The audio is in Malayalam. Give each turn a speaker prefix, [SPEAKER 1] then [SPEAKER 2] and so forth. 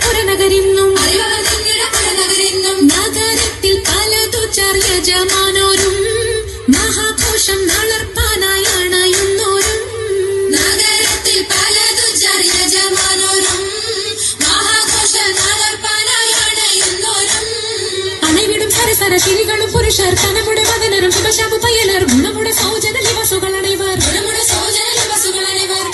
[SPEAKER 1] പുരനഗരെന്നും നഗരത്തിൽ പലതു ചർയജമാനോരും മഹാഘോഷം നടപ്പാനായാണ് എന്നോരും
[SPEAKER 2] നഗരത്തിൽ പലതു ചർയജമാനോരും മഹാഘോഷം നടപ്പാനായാണ് എന്നോരും
[SPEAKER 1] അണവിടും സരസര ചിരികളും പുരുഷർ കനമുടെ മതനരും ശുഭശാപു പയ്യലർ ഗുണമുടെ സൗജന ലിവസുകൾ അണൈവർ
[SPEAKER 2] ഗുണമുടെ സൗജന ലിവസുകൾ അണൈവർ